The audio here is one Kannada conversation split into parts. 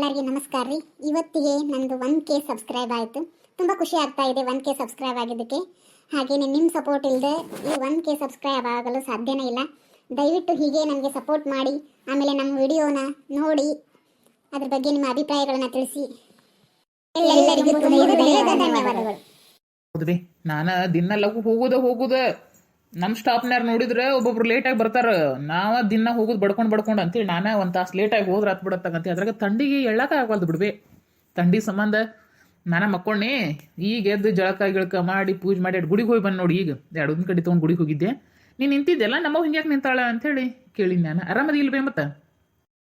ಎಲ್ಲರಿಗೂ ನಮಸ್ಕಾರ ರೀ. ಇವತ್ತಿಗೆ ನಂದು ಒನ್ ಕೆ ಸಬ್ಸ್ಕ್ರೈಬ್ ಆಯಿತು. ತುಂಬ ಖುಷಿ ಆಗ್ತಾ ಇದೆ ಒನ್ ಕೆ ಸಬ್ಸ್ಕ್ರೈಬ್ ಆಗಿದ್ದಕ್ಕೆ. ಹಾಗೆಯೇ ನಿಮ್ಮ ಸಪೋರ್ಟ್ ಇಲ್ಲದೆ ಈ ಒನ್ ಕೆ ಸಬ್ಸ್ಕ್ರೈಬ್ ಆಗಲು ಸಾಧ್ಯನೇ ಇಲ್ಲ. ದಯವಿಟ್ಟು ಹೀಗೆ ನನಗೆ ಸಪೋರ್ಟ್ ಮಾಡಿ ಆಮೇಲೆ ನಮ್ಮ ವಿಡಿಯೋನ ನೋಡಿ ಅದ್ರ ಬಗ್ಗೆ ನಿಮ್ಮ ಅಭಿಪ್ರಾಯಗಳನ್ನ ತಿಳಿಸಿ. ಎಲ್ಲರಿಗೂ ಧನ್ಯವಾದಗಳು. ನಾನು ದಿನ ಲಘು ಹೋಗುದ ಹೋಗುದ ನಮ್ಮ ಸ್ಟಾಪ್ನಾರು ನೋಡಿದ್ರೆ ಒಬ್ಬೊಬ್ರು ಲೇಟಾಗಿ ಬರ್ತಾರೆ. ನಾವ ದಿನ ಹೋಗುದು ಬಡ್ಕೊಂಡು ಬಡ್ಕೊಂಡು ಅಂತೇಳಿ ನಾನೇ ಒಂದು ತಾಸು ಲೇಟಾಗಿ ಹೋದ್ರ ಹತ್ ಬಿಡತ್ತಂತ ಅದ್ರಾಗ ತಂಡಿಗೆ ಎಳ್ಳಾಕ ಆಗವಲ್ದು ಬಿಡ್ಬೆ. ತಂಡಿ ಸಂಬಂಧ ನಾನ ಮಕ್ಕೊಂಡೆ ಈಗ ಎದ್ದು ಜಳಕ ಗಿಳಕ ಮಾಡಿ ಪೂಜೆ ಮಾಡಿ ಗುಡಿಗೆ ಹೋಗಿ ಬಂದು ನೋಡಿ ಈಗ. ಎರಡು ಕಡೆ ತೊಗೊಂಡು ಗುಡಿಗೆ ಹೋಗಿದ್ದೆ. ನೀ ನಿಂತಿದ್ದೆಲ್ಲ ನಮ್ಮ ಹಿಂಗ್ಯಾಕೆ ನಿಂತಾಳ ಅಂತೇಳಿ ಕೇಳಿ ನಾನು. ಆರಾಮದಿ ಇಲ್ವೇ ಮತ್ತೆ?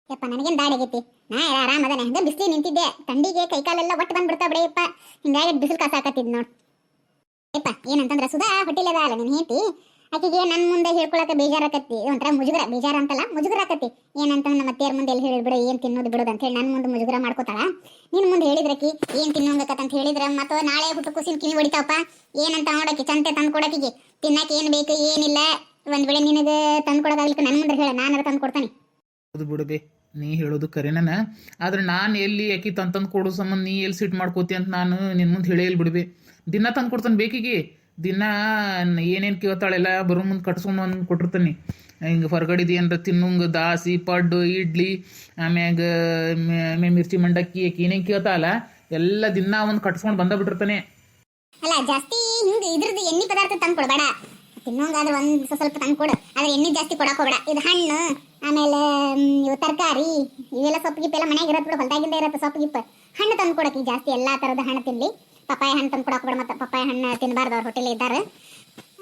ಯಪ್ಪ, ನನಗೇನು ನಾ ಆರಾಮದನೆ ಹಂಗೆ ಬಿಸಿಲು ನಿಂತಿದ್ದೆ. ತಂಡಿಗೆ ಒಟ್ಟು ಬಂದ್ಬಿಡ್ತಾವ ಹಿಂಗಾಗಿ ಬಿಸಿಲು ಕಾಸಾಕತ್ತಿದ್ ನೋಡಿ. ಏನಂತಂದ್ರ ಸುಧಾ ಹೊಟ್ಟಿಲದ ಅಲ್ಲ ನೀನು ಹೇತಿ ಆಕೆಗೆ ನನ್ನ ಮುಂದೆ ಹೇಳ್ಕೊಳಕ ಬೇಜಾರಾಕತ್ತಿ. ಒಂಥರ ಮುಜುಗರ, ಬೇಜಾರ ಅಂತಲ್ಲ ಮುಜುಗರ ಆಕತಿ ಏನಂತ ನಮ್ಮ ಅತ್ತೆಯರ ಮುಂದೆ ಎಲ್ಲಿ ಹೇಳಿಬಿಡು ಏನು ತಿನ್ನೋದು ಬಿಡೋದು ಅಂತ ಹೇಳಿ ನನ್ನ ಮುಂದೆ ಮುಜುಗರ ಮಾಡ್ಕೋತಾಳ. ನಿನ್ನ ಮುಂದೆ ಹೇಳಿದ್ರಕಿ ಏನ್ ತಿನ್ನೋಂಗಕತ್ತ ಅಂತ ಹೇಳಿದ್ರ ಮತ್ತೆ ನಾಳೆ ಹುಟ್ಟು ಕುಸಿನ ಕಿವಿ ಹೊಡಿತಾವಪ್ಪ. ಏನಂತ ನೋಡಕ್ಕೆ ಚಂತೆ ತಂದು ಕೊಡಕಿಗೆ. ತಿನ್ನಕ್ಕೆ ಏನು ಬೇಕು, ಏನಿಲ್ಲ. ಒಂದ್ ವೇಳೆ ನಿನಗೆ ತಂದು ಕೊಡೋದಾಗ್ಲಿಕ್ಕೆ ನನ್ನ ಮುಂದೆ ಹೇಳ ನಾನು ತಂದು ಕೊಡ್ತಾನೆ. ಅದು ನೀ ಹೇಳೋದು ಕರೆನನ ಆದ್ರೆ ನಾನು ಎಲ್ಲಿ ಆಕಿ ತಂದ್ ಕೊಡೋ ಸಂಬಂಧ ನೀ ಎಲ್ಲಿ ಸಿಟ್ ಮಾಡ್ಕೋತಿ ಅಂತ ನಾನು ನಿನ್ನ ಮುಂದೆ ಹೇಳೇ ಬಿಡ್ಬೆ ದಿನ ತಂದು ಕೊಡ್ತಾನೆ ಬೇಕಿಗೆ. ದಿನ ಏನೇನು ಕೇಳ್ತಾಳೆಲ್ಲ ಬರೋ ಮುಂದೆ ಕಟ್ಸ್ಕೊಂಡು ಒಂದು ಕೊಟ್ಟಿರ್ತಾನೆ. ಹಿಂಗೆ ಹೊರಗಡಿದು ಏನಾರ ತಿನ್ನುಂಗ, ದಾಸಿ, ಪಡ್ಡು, ಇಡ್ಲಿ, ಆಮ್ಯಾಗ ಮೇ ಮಿರ್ಚಿ, ಮಂಡಕ್ಕಿ ಏನೇನು ಕೇಳ್ತಾಳಲ್ಲ, ಎಲ್ಲ ದಿನ ಒಂದು ಕಟ್ಸ್ಕೊಂಡು ಬಂದ ಬಿಟ್ಟಿರ್ತಾನೆ. ಅಲ್ಲ, ಜಾಸ್ತಿ ಹಿಂಗೆ ಇದ್ರದ್ದು ಎಣ್ಣೆ ಪದಾರ್ಥ ತಂದು ಕೊಡಬೇಡ ತಿನ್ನೋಂಗಾದ್ರೆ ಒಂದು ಸ್ವಲ್ಪ ತಂದು ಕೊಡು. ಆದ್ರೆ ಎಣ್ಣೆ ಜಾಸ್ತಿ ಕೊಡಕ್ಕೆ ಹೋಗಬೇಡ. ಇದು ಹಣ್ಣು, ಆಮೇಲೆ ಇವು ತರಕಾರಿ, ಇವೆಲ್ಲ ಸೊಪ್ಪು ಗಿಪ್ಪೆಲ್ಲ ಮನೆಗೆ ಇರತ್ತೆ ಬಿಡು, ಹೊಲ್ದಾಗಿಂದ ಇರತ್ತೆ ಸೊಪ್ಪು ಹಣ್ಣು ತಂದು ಕೊಡಕ್ಕೆ ಜಾಸ್ತಿ ಎಲ್ಲ ಥರದ ಹಣ್ಣು ತಿನ್ಲಿ. ಪಪ್ಪಾಯ ಹಣ್ಣು ತಂದು ಕೊಡಕ್ ಮತ್ತು ಮತ್ತೆ ಪಪ್ಪಾಯ ಹಣ್ಣು ತಿನ್ನಬಾರ್ದು ಅವ್ರ ಹೋಟೆಲ್ ಇದ್ದಾರೆ.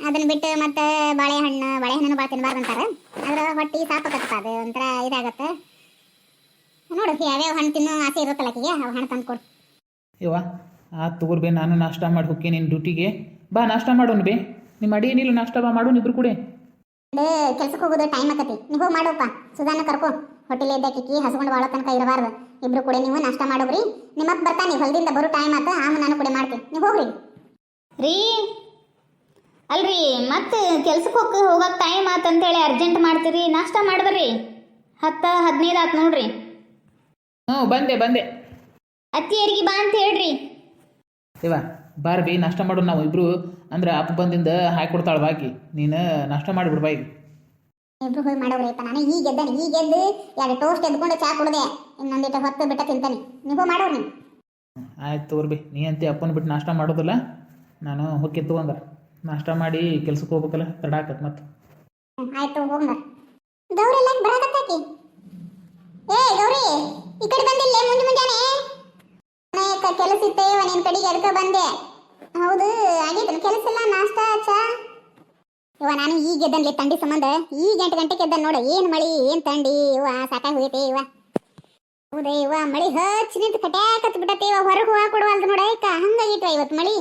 ಅದನ್ನ ಬಿಟ್ಟು ಮತ್ತೆ ಬಾಳೆಹಣ್ಣು ಬಾಳೆಹಣ್ಣು ಭಾಳ ತಿನ್ನಬಾರ್ದು ಅಂತಾರೆ. ಅದ್ರ ಹೊಟ್ಟಿ ಸಾಪಕತ್ತಪ್ಪ ಅದು ಒಂಥರ ಇದಾಗತ್ತೆ. ನೋಡು ಯಾವ್ಯಾವ ಹಣ್ಣು ತಿನ್ನೋ ಆಸೆ ಇರುತ್ತಲ್ಲ ಆಕೆಗೆ ಅವು ಹಣ್ಣು ತಂದು ಕೊಡು ಇವ ಆ ತಗೋರ್ ಬೇ ನಾನು ನಾಷ್ಟ ಮಾಡಿ ಹೋಗಿ ನಿನ್ನ ಡ್ಯೂಟಿಗೆ. ಬಾ ನಾಷ್ಟ ಮಾಡೋನು ಬೇ. ನಿಮ್ಮ ಅಡಿ ಏನಿಲ್ಲ ನಾಷ್ಟ ಬಾ ಮಾಡೋನು ಇಬ್ರು ಕೂಡ. ಕೆಲ್ಸಕ್ಕೆ ಹೋಗೋದು ಟೈಮ್ ಆಕತಿ. ನೀವು ಹೋಗಿ ಮಾಡೋಪ್ಪ ಸುಧಾನ ಕರ್ಕೊ. ಹೋಟೆಲ್ ಇದ್ದಕ್ಕಿಕ್ಕಿ ಹಸ್ಕೊಂಡು ಬಾಳೋ ತನಕ ಇರಬಾರ್ದು. ಇಬ್ರು ಕೂಡ ನೀವು ನಾಷ್ಟ ಮಾಡೋಗ್ರಿ ನಿಮ್ಮಪ್ಪ ಬರ್ತಾನೆ ಹೊಲದಿಂದ ಬರೋ ಟೈಮ್ ಆತ ಆಮ ನಾನು ಕೂಡ ಮಾಡ್ತೀನಿ. ನೀವು ಹೋಗ್ರಿ. ರೀ ಅಲ್ರಿ ಮತ್ತೆ ಕೆಲ್ಸಕ್ಕೆ ಹೋಗಿ ಹೋಗಕ್ಕೆ ಟೈಮ್ ಆತಂತೇಳಿ ಅರ್ಜೆಂಟ್ ಮಾಡ್ತೀರಿ. ನಾಷ್ಟ ಮಾಡ್ಬರ್ರಿ. ಹತ್ತ ಹದಿನೈದು ಆತ ನೋಡ್ರಿ. ಹ್ಞೂ ಬಂದೆ ಬಂದೆ. ಅತ್ತಿಯರಿಗೆ ಬಾ ಅಂತ ಹೇಳ್ರಿ. ಇವ ಬಾರ್ಬಿ ನಾಷ್ಟ ಮಾಡು ನಾವು ಇಬ್ರು. ಅಂದ್ರೆ ಅಪ್ಪ ಬಂದಿಂದ ಹಾಕಿ ಕೊಡ್ತಾಳ ಬಾಕಿ. ನೀನು ನಾಷ್ಟ ಮಾಡಿಬಿಡು ಬಾಯಿ ಇಬ್ರು ಹೋಗಿ ಮಾಡೋಗ್ರಿಪ್ಪ ನಾನು. ಈಗ ಗೆದ್ದಾನೆ ಈಗ ಗೆದ್ದು ಎರಡು ಟೋಸ್ಟ್ ಎದ್ಕೊಂಡು ಚಾ ಕುಡ್ದೆ. ಇನ್ನೊಂದಿಟ್ಟು ಹೊತ್ತು ಬಿಟ್ಟ ತಿಂತಾನೆ. ನೀವು ಮಾಡೋರು ನೀವು. ಆಯ್ತು ತೋರ್ಬಿ ನೀ ಅಂತ ಅಪ್ಪನ ಬಿಟ್ಟು ನಾಷ್ಟ ಮಾಡೋದಿಲ್ಲ. ನಾನು ಹೋಗಿ ತಗೊಂಡ ನಾಷ್ಟ ಮಾಡಿ ಕೆಲ್ಸಕ್ಕೆ ಹೋಗ್ಬೇಕಲ್ಲ ತಡ ಆಕತ್ ಮತ್ತೆ ಆಯ್ತು ಹೋಗಂಗ ಗೌರಿ ಎಲ್ಲ ಬರಕತ್ತಾಕಿ ಏ ಗೌರಿ ಈ ಕಡೆ ಬಂದಿಲ್ಲ ಮುಂದೆ ಮುಂಜಾನೆ? ಕೆಲಸ ಇತ್ತೆ ನಿನ್ ಕಡೆಗೆ ಅದಕ್ಕೆ ಬಂದೆ. ಹೌದು ಆಗೈತೆ ಕೆಲಸ ಇಲ್ಲ ನಾಷ್ಟ ಚಾ? ಇವ ನಾನು ಈಗ ಎದ್ದನ್ಲಿ ತಂಡಿ ಸಂಬಂಧ. ಈಗ ಎಂಟು ಗಂಟೆಗೆ ಎದ್ದ ನೋಡು. ಏನ್ ಮಳಿ, ಏನ್ ತಂಡಿ? ಇವ ಸಾಕಾಗಿ ಹೋಗೈತೆ ಇವ ಹೌದೇ ಇವ ಮಳಿ ಹಚ್ಚಿ ನಿಂತು ಕಟ್ಯಾಕತ್ ಬಿಟ್ಟತಿ ಇವ ಹೊರಗೆ ಹೋಗ ಕೊಡುವಲ್ದು ನೋಡ. ಈಗ ಹಂಗಾಗಿತ್ತು ಇವತ್ತು ಮಳಿ.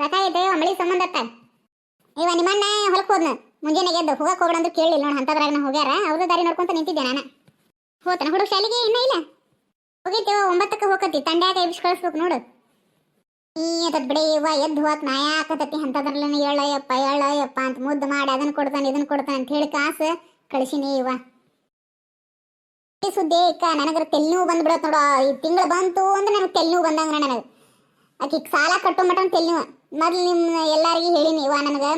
ಸಾಕಾಗೈತೆ ಇವ ಮಳಿ ಸಂಬಂಧ ಅತ್ತ ಇವ ನಿಮ್ಮಣ್ಣ ಹೊಲಕ್ಕೆ ಹೋದ್ನ. ಮುಂಜಾನೆ ಎದ್ದು ಹೋಗಕ್ಕೆ ಹೋಗೋಣ ಅಂತ ಕೇಳಿಲ್ಲ ನೋಡಿ ಅಂತದ್ರಾಗ ನಾ ಹೋಗ್ಯಾರ. ಅವ್ರ ದಾರಿ ನೋಡ್ಕೊಂತ ನಿಂತಿದ್ದೆ ನಾನು. ಹೋತನ ಹುಡುಗ ಶಾಲೆಗೆ ಇನ್ನ ಇಲ್ಲ? ಹೋಗೈತೆ ಒಂಬತ್ತಕ್ಕೆ ಹೋಗತ್ತಿ ತಂಡ್ಯಾಗ ಎಬ್ಸ್ ಕಳಿಸ್ಬೇಕು ನೋಡು. ಈ ಅದ್ ಬಿಡಿ ಇವ ಎದ್ದು ನಾ ನಾಯಾಕತತಿ ಅಂತದ್ರಲ್ಲ ಎಳ್ಳಯ್ಯಪ್ಪ ಎಳ್ಳಯ್ಯಪ್ಪ ಅಂತ ಮುದ್ದು ಮಾಡಿ ಅದನ್ನ ಕೊಡ್ತಾನೆ ಇದನ್ನ ಕೊಡ್ತಾನೆ ಅಂತ ಹೇಳಿ ಕಾಸು ಕಳಿಸಿನಿ ಇವ ಸುದ್ದೇಕ ಸುದ್ದಿ ಅಕ್ಕ ನನಗರ ತೆಲ್ನೂ ಬಂದ್ಬಿಡತ್ ನೋಡು, ಈ ತಿಂಗಳು ಬಂತು ಅಂದ್ರೆ ನನಗೆ ತೆಲ್ನೂ ಬಂದಂಗ ನನಗೆ. ಆಕಿ ಸಾಲ ಕಟ್ಟೋ ಮಟ ತೆಲ್ನೂ ಮೊದ್ಲು ನಿಮ್ಮ ಎಲ್ಲಾರಿಗೂ ಹೇಳಿನಿ ಇವ ನನಗೆ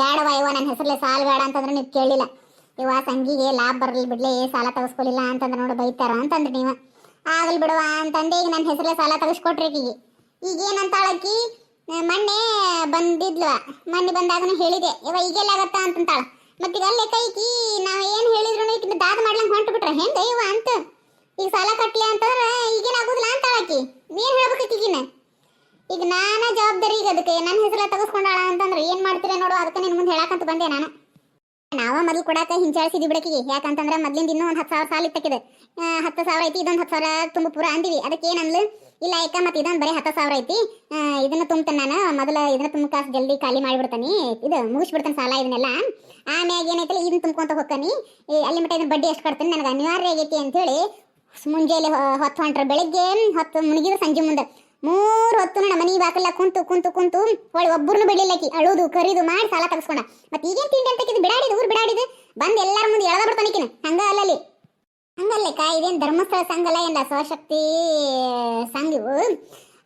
ಬೇಡವ ಇವ ನನ್ನ ಹೆಸರಲ್ಲೇ ಸಾಲ ಬೇಡ ಅಂತಂದ್ರೆ ನೀವು ಕೇಳಿಲ್ಲ. ಇವ ಸಂಗಿಗೆ ಲಾಭ ಬರಲಿ ಬಿಡ್ಲಿ ಸಾಲ ತಗಸ್ಕೊಳಿಲ್ಲ ಅಂತಂದ್ರೆ ನೋಡು ಬೈತಾರ ಅಂತಂದ್ರೆ ನೀವು. ಆಗಲ್ ಬಿಡುವ ಅಂತಂದೆ ಈಗ ನನ್ನ ಹೆಸರಲ್ಲೇ ಸಾಲ ತಗಸ್ಕೊಟ್ರಿ ಆಕಿಗೆ ಈಗ ಏನಂತಾಳಕ್ಕಿ ಮೊನ್ನೆ ಬಂದಿದ್ಲ. ಮೊನ್ನೆ ಬಂದಾಗನು ಹೇಳಿದೆ. ಇವ ಈಗೆಲ್ಲ ಆಗತ್ತ ಅಂತಂತಾಳ. ಮತ್ತೀಗ ಅಲ್ಲೇ ಕೈಕಿ, ನಾವು ಏನ್ ಹೇಳಿದ್ರು ಈಗಿನ ದಾದ ಮಾಡ್ಲಂಗ್ ಹೊಂಟು ಬಿಟ್ರೆ ಹೆಂಗ ಇವ ಅಂತ? ಈಗ ಸಾಲ ಕಟ್ಲಿ ಅಂತಂದ್ರೆ ಈಗೇನ್ ಆಗುದಿಲ್ಲ ಅಂತಾಳಕಿ ಏನ್ ಹೇಳ್ಬೇಕು ಈಗಿನ. ಈಗ ನಾನ ಜವಾಬ್ದಾರಿ ಈಗ ಅದಕ್ಕೆ. ನನ್ನ ಹೆಸರ ತಗಸ್ಕೊಂಡಾಳ ಅಂತಂದ್ರೆ ಏನ್ ಮಾಡ್ತೀರ ನೋಡು, ಅದಕ್ಕೆ ನಿನ್ ಮುಂದೆ ಹೇಳಕಂತ ಬಂದೆ ನಾನು. ನಾವ ಮೊದಲು ಕೊಡಾಕ ಹಿಂಚಾಳಿಸಿದ್ವಿ ಬಿಡಕಿಗೆ ಯಾಕಂತಂದ್ರೆ ಮೊದ್ಲಿಂದ ಇನ್ನೂ ಒಂದು ಹತ್ತು ಸಾವಿರ ಸಾಲ ಇತ್ತಕ್ಕಿದೆ. ಹತ್ತು ಸಾವಿರ ಐತಿ, ಇದೊಂದು ಹತ್ತು ಸಾವಿರ ತುಂಬ ಪೂರ ಅಂದಿವಿ. ಅದಕ್ಕೆ ಏನಂದ್ಲು ಇಲ್ಲ ಯಾಕ ಮತ್ತೆ ಇದೊಂದು ಬರೀ ಹತ್ತು ಸಾವಿರ ಐತಿ. ಇದನ್ನ ತುಂಬ್ತಾನೆ ನಾನು. ಮೊದಲ ಇದನ್ನ ತುಂಬ ಕಾಸು ಜಲ್ದಿ ಖಾಲಿ ಮಾಡಿಬಿಡ್ತಾನೆ. ಇದು ಮುಗಿಸ್ಬಿಡ್ತಾನೆ ಸಾಲ ಇದನ್ನೆಲ್ಲ. ಆಮ್ಯಾಗ ಏನೈತಲ್ಲ ಇದನ್ನ ತುಂಬ್ಕೊಂತ ಹೋಗ್ತಾನೆ ಅಲ್ಲಿ ಮಟ್ಟ ಇದನ್ನ ಬಡ್ಡಿ ಎಷ್ಟು ಕಟ್ತಾನೆ ನನಗೆ ಅನಿವಾರ್ಯ ಆಗೈತಿ ಅಂತೇಳಿ ಮುಂಜಾನೆ ಹೊತ್ತು ಹೊಂಟ್ರ. ಬೆಳಿಗ್ಗೆ ಹೊತ್ತು ಮುಳುಗಿದ ಸಂಜೆ ಮುಂದೆ ಮೂರು ಹೊತ್ತು ನಮ್ಮ ಮನಿ ಬಾಕಲ್ಲ ಕುಂತು ಕುಂತು ಕುಂತು ಹೊಳಿ ಒಬ್ಬರನ್ನು ಬಿಡ್ಲಿಲ್ಲಕಿ. ಅಳುದು, ಕರಿದು ಮಾಡಿ ಸಾಲ ತಗಸ್ಕೊಂಡ. ಮತ್ತೆ ಈಗೇನು ತಿಂಡಿ ಅಂತ ಬಿಡಾಡಿದ, ಊರು ಬಿಡಾಡಿದ. ಬಂದ್ ಎಲ್ಲರ ಮುಂದೆ ಎಳದ ಬಿಡ್ತಾನಿಕಿನ ಹಂಗ ಅಲ್ಲಲ್ಲಿ. ಹಂಗಲ್ಲಕ್ಕ ಇದೇನು ಧರ್ಮಸ್ಥಳ ಸಂಘ ಅಲ್ಲ ಏನ ಸ್ವಶಕ್ತಿ ಸಂಘ ಇವು?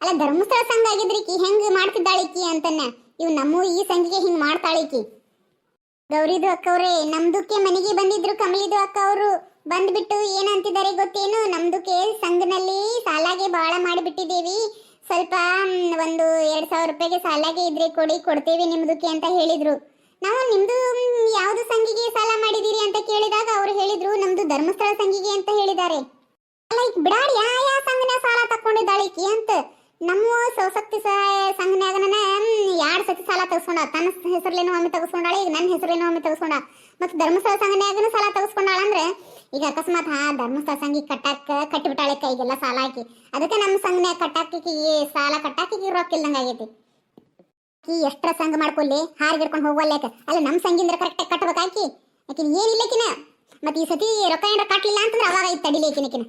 ಅಲ್ಲ, ಧರ್ಮಸ್ಥಳ ಸಂಘ ಆಗಿದ್ರಿಕಿ ಹೆಂಗ್ ಮಾಡ್ತಿದ್ದಾಳಿಕಿ ಅಂತನ್ನ ಇವ್ ನಮ್ಮ ಈ ಸಂಘಿಗೆ ಹಿಂಗ್ ಮಾಡ್ತಾಳಿಕಿ ಗೌರಿದು ಅಕ್ಕವ್ರೆ, ನಮ್ದುಕ್ಕೆ ಮನೆಗೆ ಬಂದಿದ್ರು ಕಮಲಿದು ಅಕ್ಕ ಅವರು ಬಂದ್ಬಿಟ್ಟು ಏನಂತಿದ್ದಾರೆ ಗೊತ್ತೇನು? ನಮ್ದುಕ್ಕೆ ಸಂಘನಲ್ಲಿ ಸಾಲಾಗೆ ಬಹಳ ಮಾಡಿಬಿಟ್ಟಿದ್ದೀವಿ. ಸ್ವಲ್ಪ ಒಂದು ಎರಡ್ ಸಾವಿರ ರೂಪಾಯಿಗೆ ಸಾಲಾಗೆ ಇದ್ರೆ ಕೊಡಿ, ಕೊಡ್ತೀವಿ ನಿಮ್ದಕ್ಕೆ ಅಂತ ಹೇಳಿದ್ರು. ನಾವು ನಿಮ್ದು ಸಂಘಿಗೆ ಸಾಲ ಮಾಡಿದೀರಿ ಅಂತ ಕೇಳಿದಾಗ ಅವ್ರು ಹೇಳಿದ್ರು, ನಮ್ದು ಧರ್ಮಸ್ಥಳ ಸಂಘಿಗೆ ಅಂತ ಹೇಳಿದ್ದಾರೆ. ಈಗ ಬಿಡಾಡಿ ಯಾ ಯಾ ಸಂಘನ ಸಾಲ ತಕೊಂಡಿದ್ದಾಳೆ ಈಕಿ ಅಂತ. ನಮ್ಮ ಸೌಸಕ್ತಿ ಸಹಾಯ ಸಂಘನ್ಯಾಗನ ಎರಡ್ ಸತಿ ಸಾಲ ತಗಸ್ಕೊಂಡ? ತನ್ನ ಹೆಸರ್ಲೇನು ಒಮ್ಮೆ ತಗಸ್ಕೊಂಡಾಳ, ಈಗ ನನ್ನ ಹೆಸರ್ಲೇನೋ ಒಮ್ಮೆ ತಗಸ್ಕೊಂಡ. ಮತ್ತೆ ಧರ್ಮಸ್ಥಳ ಸಂಘನ್ಯಾಗನ ಸಾಲ ತಗಸ್ಕೊಂಡಾಳ ಅಂದ್ರೆ, ಈಗ ಅಕಸ್ಮಾತ್, ಹಾ, ಧರ್ಮಸ್ಥಳ ಸಂಘಿ ಕಟ್ಟಾಕ, ಕಟ್ಟಿಬಿಟ್ಟಾಳೆ ಕೈಗೆಲ್ಲ ಸಾಲ ಹಾಕಿ. ಅದಕ್ಕೆ ನಮ್ಮ ಸಂಘನ್ಯಾಗ ಕಟ್ಟಾಕಿ ಸಾಲ ಕಟ್ಟಾಕಿ ರೊಕ್ಕ ಇಲ್ದಂಗ ಈ ಎಷ್ಟ್ರ ಸಂಘ ಮಾಡ್ಕೊಲ್ಲಿ? ಹಾರ್ಗಿಡ್ಕೊಂಡು ಹೋಗ್ವಲ್ಲೇಕ ಅಲ್ಲ ನಮ್ಮ ಕರೆಕ್ಟ್ ಕರೆಕ್ಟಾಗಿ ಕಟ್ಟಬೇಕಾಕಿ ಆಕಿನ ಏನಿಲ್ಲಕಿನ ಮತ್ತೆ ಈ ಸತಿ ರೊಕ್ಕ ಏನಾರ ಕಟ್ಲಿಲ್ಲ ಅಂತಂದ್ರೆ ಅವಾಗ ಐತೆ ತಡಿಲೇಕಿನಕಿನ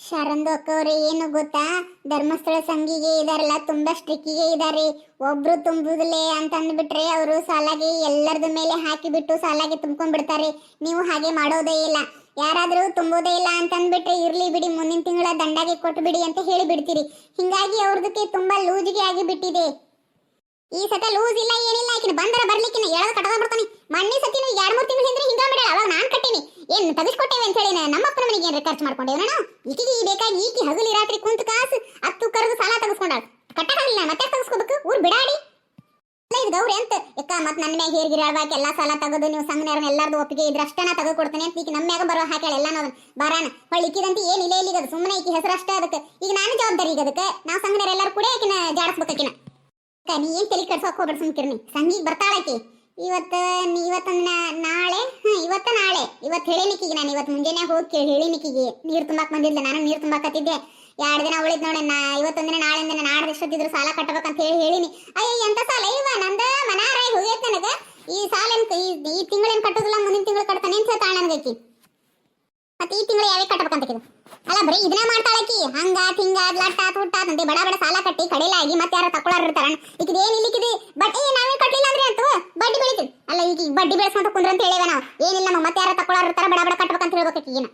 ಶರಂದು ಅಕ್ಕವ್ರೆ ಏನು ಗೊತ್ತಾ? ಧರ್ಮಸ್ಥಳ ಸಂಘಿಗೆ ಇದಾರಲ್ಲ, ತುಂಬಾ ಸ್ಟ್ರಿಕ್ಕಿಗೆ ಇದಾರೆ. ಒಬ್ರು ತುಂಬುದಿಲ್ಲ ಅಂತ ಅಂದ್ಬಿಟ್ರೆ ಅವರು ಸಾಲಾಗಿ ಎಲ್ಲರದ ಮೇಲೆ ಹಾಕಿಬಿಟ್ಟು ಸಾಲಾಗಿ ತುಂಬ್ಕೊಂಡ್ಬಿಡ್ತಾರೆ. ನೀವು ಹಾಗೆ ಮಾಡೋದೇ ಇಲ್ಲ. ಯಾರಾದರೂ ತುಂಬೋದೇ ಇಲ್ಲ ಅಂತ ಅಂದ್ಬಿಟ್ರೆ ಇರ್ಲಿ ಬಿಡಿ, ಮುಂದಿನ ತಿಂಗಳ ದಂಡಾಗಿ ಕೊಟ್ಟು ಬಿಡಿ ಅಂತ ಹೇಳಿ ಬಿಡ್ತೀರಿ ಹಿಂಗಾಗಿ ಅವ್ರದಕ್ಕೆ ತುಂಬಾ ಲೂಜಿಗೆ ಆಗಿ ಬಿಟ್ಟಿದೆ ಈ ಸತ ಲೂಸ್ ಇಲ್ಲ, ಏನಿಲ್ಲ ಆಕಿನ ಬಂದರ ಬರ್ಲಿಕ್ಕಿನ ಎಳದ ಕಟ್ಟದ ಬಿಡ್ತಾನೆ ಮಣ್ಣಿ ಸತಿನು ಎರಡ್ ಮೂರ್ ತಿಂಗಳ ಹಿಂದ್ರೆ ಹಿಂಗ ಬಿಡಲ್ಲ ಅವಾಗ ನಾನ್ ಕಟ್ಟಿನಿ. ಏನ್ ತೆಗೆಸ್ಕೊಟ್ಟೇವೆ ಅಂತ ಹೇಳಿ ನಮ್ಮ ಅಪ್ಪನ ಮನೆಗೆ ಏನ್ರ ಖರ್ಚು ಮಾಡ್ಕೊಂಡೇವ ನಾನು? ಈಕಿಗೆ ಈ ಬೇಕಾಗಿ ಈಕಿ ಹಗಲಿ ರಾತ್ರಿ ಕುಂತ ಕಾಸು, ಹತ್ತು ಕರೆದು ಸಾಲ ತೆಗೆಸ್ಕೊಂಡಾಳ. ಕಟ್ಟಕ್ಕಾಗಿಲ್ಲ ಮತ್ತೆ ತೆಗೆಸ್ಕೋಬೇಕು? ಊರ್ ಬಿಡಾಡಿ. ಇದು ಗೌರಿ ಅಂತ. ಯಾಕ ಮತ್ ನನ್ನ ಮ್ಯಾಗ ಹೇರ್ಗಿರಿ ಹೇಳ್ಬೇಕು ಎಲ್ಲಾ ಸಾಲ ತಗೋದು ನೀವು ಸಂಘನವ್ರನ್ನ ಎಲ್ಲಾರ್ದು ಒಪ್ಪಿಗೆ ಇದ್ರ ಅಷ್ಟೇ ತಗೋ ಕೊಡ್ತೇನೆ ಅಂತ ಈಗ ನಮ್ಮ ಮ್ಯಾಗ ಬರೋ ಹಾಕ್ಯಾಳ ಎಲ್ಲ ನಾವು ಬರಾನ, ಹೊಳ್ಳಿ ಇಕ್ಕಿದಂತ ಏನ್ ಇಲ್ಲ ಸುಮ್ಮನೆ ಈಕಿ ಹೆಸರು ಅಷ್ಟೇ ಅದಕ್ಕೆ. ಈಗ ನಾನು ಜವಾಬ್ದಾರಿ ಈಗ ಅದಕ್ಕೆ. ನಾವು ಸಂಘನವ್ರ ಎಲ್ಲರೂ ಕೂಡ ಆಕಿನ ಜಾಡಿಸ್ಬೇಕಾಕಿನ ನೀ ಏನ್ ತಲೆ ಕಡ್ಸೋಕ್ ಹೋಗ್ಬೇಡ ಸುಮ್ಕಿರ್ನಿ ಸಂಗೀಗ್ ಬರ್ತಾಳಾಕಿ. ಇವತ್ತ ನೀ ಇವತ್ತಂದ ನಾಳೆ ಇವತ್ತ ನಾಳೆ. ಇವತ್ತು ಹೇಳಿನಿಕಿಗೆ ನಾನು, ಇವತ್ತು ಮುಂಜಾನೆ ಹೋಗಿ ಕೇಳಿ ಹೇಳಿನಿಕಿಗೆ. ನೀರು ತುಂಬಾಕ್ ಬಂದಿದ್ದೆ ನಾನು ನೀರು ತುಂಬಾಕತ್ತಿದ್ದೆ. ಎರಡು ದಿನ ಉಳಿದ್ ನೋಡಿ, ನಾ, ಇವತ್ತೊಂದಿನ ನಾಳೆ ದಿನ ನಾಡ್ದು ಎಷ್ಟೊತ್ತಿದ್ರು ಸಾಲ ಕಟ್ಟಬೇಕಂತ ಹೇಳಿ ಹೇಳಿನಿ. ಅಯ್ಯ, ಎಂತ ಸಾಲ? ಇವ ನಂದ ಮನಾರ ಹೋಗೈತೆ ನನಗ. ಈ ಸಾಲ ಈ ತಿಂಗಳೇನ್ ಕಟ್ಟೋದಿಲ್ಲ, ಮುಂದಿನ ತಿಂಗಳು ಕಟ್ತಾನೆ ಅಂತ ಹೇಳ್ತಾಳ ನನಗೈತಿ ಮತ್ತೆ ಈ ತಿಂಗಳು ಯಾವೇ ಕಟ್ಟಬೇಕಂತ ಅಲ್ಲ, ಬರೀ ಇದನ್ನ ಮಾಡ್ತಾಳಕಿ ಹಂಗ ಹಿಂಗ ಲಟ್ಟ ಅಂತ ಬಡ ಬಡ ಸಾಲ ಕಟ್ಟಿ ಕಡಿಲಾಗಿ ಮತ್ತೆ ಯಾರ ತಕೊಳ್ಳಾರ ಇರ್ತಾರ ನಾವೇ ಕಟ್ಟಲಿಲ್ಲ ಅಂದ್ರೆ ಅಂತ ಬಡ್ಡಿ ಬೆಳಿತೀವಿ ಅಲ್ಲ ಈಗ ಬಡ್ಡಿ ಬೆಳೆಸ್ಕೊಂತ ಕುಂದ್ರ ಅಂತ ಹೇಳಿವೆ ನಾವು. ಏನಿಲ್ಲ ನಮ್ಮ ಮತ್ತೆ ಯಾರ ತಕೊಳ್ಳಾರ ಇರ್ತಾರ ಬಡ ಬಡ ಕಟ್ಬೇಕಂತ ಹೇಳ್ಬೇಕು ಈಗಿನ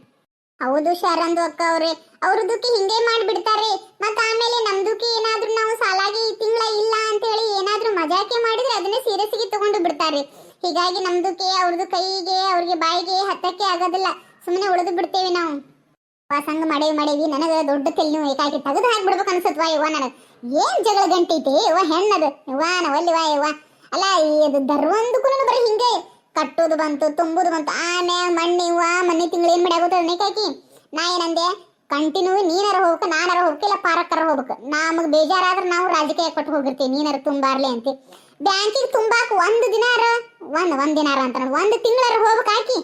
ಹೌದು ಶರಂದು ಅಕ್ಕ ಅವ್ರೆ ಅವ್ರದಕ್ಕೆ ಹಿಂಗೆ ಮಾಡಿಬಿಡ್ತಾರೆ. ಮತ್ತ ಆಮೇಲೆ ನಮ್ದಕ್ಕೆ ಏನಾದ್ರೂ ನಾವು ಸಾಲಾಗಿ ಈ ತಿಂಗಳ ಇಲ್ಲ ಅಂತ ಹೇಳಿ ಏನಾದ್ರೂ ಮಜಾಕೆ ಮಾಡಿದ್ರೆ ಅದನ್ನೇ ಸೀರಿಯಸ್ಗೆ ತಗೊಂಡು ಬಿಡ್ತಾರೆ. ಹೀಗಾಗಿ ನಮ್ದಕ್ಕೆ ಅವ್ರದ್ದು ಕೈಗೆ, ಅವ್ರಿಗೆ ಬಾಯಿಗೆ ಹತ್ತಕ್ಕೆ ಆಗೋದಿಲ್ಲ. ಸುಮ್ಮನೆ ಉಳಿದು ಬಿಡ್ತೇವೆ ನಾವು. ವಾ ಮಾಡಿ ಮಾಡೇವಿ, ನನಗೆ ದೊಡ್ಡ ತೆಲ್ ನೀವು ಏಕಾಕಿ ತೆಗೆದು ಹಾಕ್ಬಿಡ್ಬೇಕು ಅನ್ಸತ್ವಾ ಇವ ನನಗೆ? ಏನ್ ಜಗಳ ಗಂಟೈತಿ ಇವ ಹೆಣ್ಣದು? ಇವ ನಾವಲ್ಲಿ ವಾ ಇವ ಅಲ್ಲ ಇದು ದರ್ವಂದಕ್ಕೂ ಬರೀ ಹಿಂಗೆ ಕಟ್ಟೋದು ಬಂತು, ತುಂಬುದು ಬಂತು. ಆಮ್ಯಾಗ ಮಣ್ಣಿ ಇವ ಮನೆ ತಿಂಗಳು ಏನ್ ಮಾಡಿ ಆಗೋದು ನೇಕಾಕಿ ನಾ ಏನಂದೆ, ಕಂಟಿನ್ಯೂ ನೀನಾರ ಹೋಗ್ಬೇಕು, ನಾನಾರ ಹೋಗ್ಬೇಕು, ಇಲ್ಲ ಪಾರಕ್ಕರ ಹೋಗ್ಬೇಕು. ನಮಗೆ ಬೇಜಾರಾದ್ರೆ ನಾವು ರಾಜಕೀಯ ಕೊಟ್ಟು ಹೋಗಿರ್ತೀವಿ, ನೀನಾರ ತುಂಬಾರ್ಲಿ ಅಂತ. ಬ್ಯಾಂಕಿಗೆ ತುಂಬಾಕ ಒಂದು ದಿನಾರ, ಒಂದ್ ಒಂದ್ ದಿನಾರ ಅಂತ ಒಂದು ತಿಂಗಳಾರ ಹೋಗ್ಬೇಕು ಹಾಕಿ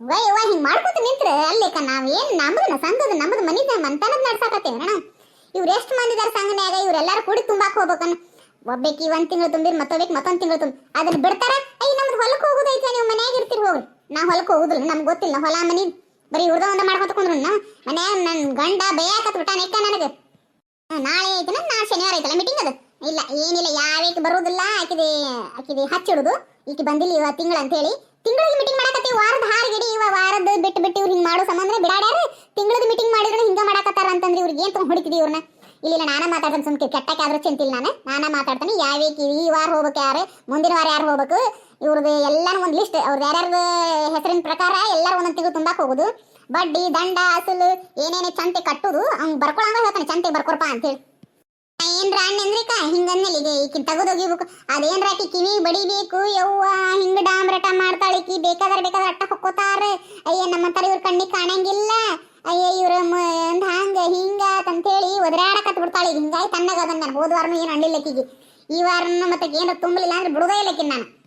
ವೈ ಹಿಂಗೆ ಹಿಂಗ್ ಮಾಡ್ಕೊತ ನಿಂತ್ರೆ. ಅಲ್ಲೇಕ ನಾವೇನು ಏನ್ ನಮ್ಮದನ್ನ ಸಂಘದ ನಮ್ಮದು ಮನಿದ ಮಂತನದ್ ನಡ್ಸಾಕತ್ತೇವೆ ಅಣ್ಣ ಇವ್ರು ಎಷ್ಟು ಮಂದಿ ಇದಾರೆ ಸಂಘನ್ಯಾಗ? ಇವ್ರೆಲ್ಲಾರು ಕೂಡಿ ತುಂಬಾಕ್ ಹೋಗ್ಬೇಕನ್ನ ಒಬ್ಬೇಕಿ ಒಂದ್ ತಿಂಗಳು ತುಂಬಿರ್, ಮತ್ತೊಬ್ಬೇಕು ಮತ್ತೊಂದ್ ತಿಂಗಳು ತುಂಬ. ಅದನ್ನ ಬಿಡ್ತಾರ? ಅಯ್ಯ ನಮ್ದು ಹೊಲಕ್ಕೆ ಹೋಗೋದೈತೆ ನೀವು? ಮನ್ಯಾಗ ಇರ್ತೀರಿ ಹೋಗ್ರಿ. ನಾ ಹೊಲಕ್ಕೆ ಹೋಗುದಿಲ್ಲ, ನಮ್ಗೆ ಗೊತ್ತಿಲ್ಲ. ಹೊಲ, ಮನಿ, ಬರೀ ಇವ್ರದ ಒಂದ ಮಾಡ್ಕೊತ ಕುಂದ್ರು ಮನ್ಯಾಗ ನನ್ ಗಂಡ ಬೇಯಾಕತ್ ಬಿಟ್ಟ ನೆಕ್ಕ ನನಗೆ. ನಾಳೆ ಐತನ ನಾ ಶನಿವಾರ ಐತಲ್ಲ ಮೀಟಿಂಗ್ ಅದು. ಇಲ್ಲ, ಏನಿಲ್ಲ ಯಾವೇಕ್ ಬರುವುದಿಲ್ಲ ಆಕಿದೆ ಆಕಿದೆ ಹಚ್ಚಿಡುದು. ಈಕಿ ಬಂದಿಲ್ಲ ತಿಂಗಳ ಅಂತ ಹೇಳಿ ತಿಂಗಳಿಗೆ ಮೀಟಿಂಗ್ ಮಾಡಕತ್ತಿ ವಾರದ ಹಾರ್ಗಡಿ ಇವ ವಾರದ ಬಿಟ್ಟು ಬಿಟ್ಟು ಇವ್ರು ಹಿಂಗೆ ಮಾಡೋ ಸಂಬಂಧ ಬಿಡಾಡ್ಯಾರ ತಿಂಗಳದ ಮೀಟಿಂಗ್ ಮಾಡಿದ್ರು ಹಿಂಗ ಮಾಡಕತ್ತಾರ ಅಂತಂದ್ರೆ ಇವ್ರಿಗೆ ಏನು ತಗೊಂಡ್ ಹೊಡಿತಿದಿ ಇವ್ರನ್ನ? ಇಲ್ಲ ನಾನ ಮಾತಾಡ್ತಾನೆ ಸುಮ್ಕೆ ಕೆಟ್ಟಕ್ಕೆ ಆದ್ರೂ ಚಿಂತಿಲ್ಲ ನಾನು. ನಾನ ಮಾತಾಡ್ತಾನೆ ಯಾವೇಕ್ ಈ ವಾರ ಹೋಗ್ಬೇಕು ಯಾರು? ಮುಂದಿನ ವಾರ ಯಾರು ಹೋಗ್ಬೇಕು? ಇವ್ರದ್ದು ಎಲ್ಲಾನು ಒಂದು ಲಿಸ್ಟ್ ಅವ್ರದ್ದು ಯಾರ್ಯಾರ್ದು ಹೆಸರಿನ ಪ್ರಕಾರ ಎಲ್ಲರೂ ಒಂದೊಂದು ತಿಂಗಳು ಹೋಗುದು. ಬಡ್ಡಿ, ದಂಡ, ಅಸಲು, ಏನೇನೇ ಚಂತೆ ಕಟ್ಟುದು, ಅವ್ನು ಬರ್ಕೊಳಂಗ ಹೇಳ್ತಾನೆ, ಚಂತೆ ಬರ್ಕೊರಪ್ಪ ಅಂತೇಳಿ. ಏನ್ರ ಅಣ್ಣಂದ್ರಿಕ ಹಿಂಗಂದ್ಮೇಲೆ ಈಗ ಈಕಿ ತೆಗೆದೋಗಿಬೇಕು ಅದೇನ್ರ ಆಕಿ ಕಿವಿ ಬಡಿಬೇಕು, ಯವ್ವ, ಹಿಂಗ ಡಾಮ್ರಟ ಮಾಡ್ತಾಳಿಕಿ ಬೇಕಾದ್ರೆ ಬೇಕಾದ್ರೆ ಅಟ್ಟ ಹೊಕ್ಕೋತಾರ. ಅಯ್ಯ ನಮ್ಮ ತರ ಇವ್ರ ಕಣ್ಣಿಗೆ ಕಾಣಂಗಿಲ್ಲ. ಅಯ್ಯ, ಇವ್ರ ಒಂದ್ ಹಂಗ, ಹಿಂಗ ಅಂತೇಳಿ ಒದರಾಡಕತ್ ಬಿಡ್ತಾಳೆ. ಹಿಂಗಾಗಿ ತಣ್ಣಗ ಅದನ್ನ. ನಾನು ಹೋದ ವಾರನು ಏನು ಅಣ್ಣಿಲ್ಲಕ್ಕಿಗೆ ಈ ವಾರನು ಮತ್ತೆ ಏನ್ರ ತುಂಬಲಿಲ್ಲ ಅಂದ್ರೆ ಬಿಡುದೇ ಇಲ್ಲಕ್ಕಿನ್ ನಾನು.